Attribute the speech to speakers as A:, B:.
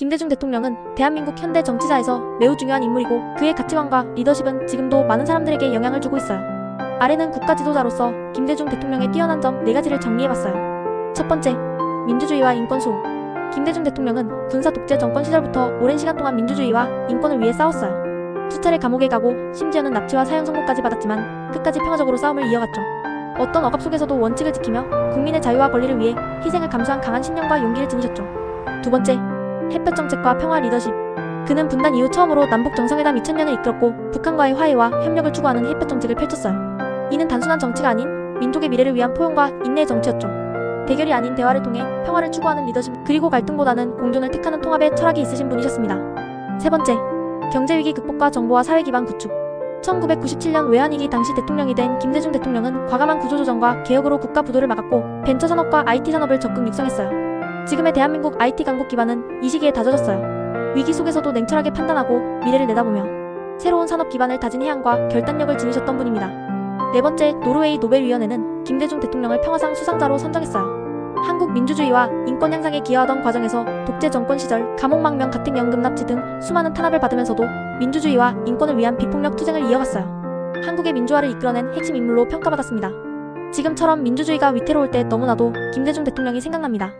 A: 김대중 대통령은 대한민국 현대 정치사에서 매우 중요한 인물이고 그의 가치관과 리더십은 지금도 많은 사람들에게 영향을 주고 있어요. 아래는 국가 지도자로서 김대중 대통령의 뛰어난 점 4가지를 정리해봤어요. 첫 번째, 민주주의와 인권 수호. 김대중 대통령은 군사 독재 정권 시절부터 오랜 시간 동안 민주주의와 인권을 위해 싸웠어요. 수차례 감옥에 가고 심지어는 납치와 사형 선고까지 받았지만 끝까지 평화적으로 싸움을 이어갔죠. 어떤 억압 속에서도 원칙을 지키며 국민의 자유와 권리를 위해 희생을 감수한 강한 신념과 용기를 지니셨죠. 두 번째, 햇볕 정책과 평화 리더십. 그는 분단 이후 처음으로 남북 정상회담 2000년을 이끌었고 북한과의 화해와 협력을 추구하는 햇볕 정책을 펼쳤어요. 이는 단순한 정치가 아닌 민족의 미래를 위한 포용과 인내의 정치였죠. 대결이 아닌 대화를 통해 평화를 추구하는 리더십 그리고 갈등보다는 공존을 택하는 통합의 철학이 있으신 분이셨습니다. 세 번째, 경제위기 극복과 정보화 사회 기반 구축. 1997년 외환위기 당시 대통령이 된 김대중 대통령은 과감한 구조조정과 개혁으로 국가 부도를 막았고 벤처 산업과 IT 산업을 적극 육성했어요. 지금의 대한민국 IT 강국 기반은 이 시기에 다져졌어요. 위기 속에서도 냉철하게 판단하고 미래를 내다보며 새로운 산업 기반을 다진 해안과 결단력을 지니셨던 분입니다. 네 번째, 노르웨이 노벨위원회는 김대중 대통령을 평화상 수상자로 선정했어요. 한국 민주주의와 인권 향상에 기여하던 과정에서 독재 정권 시절 감옥망명 가택연금 납치 등 수많은 탄압을 받으면서도 민주주의와 인권을 위한 비폭력 투쟁을 이어갔어요. 한국의 민주화를 이끌어낸 핵심 인물로 평가받았습니다. 지금처럼 민주주의가 위태로울 때 너무나도 김대중 대통령이 생각납니다.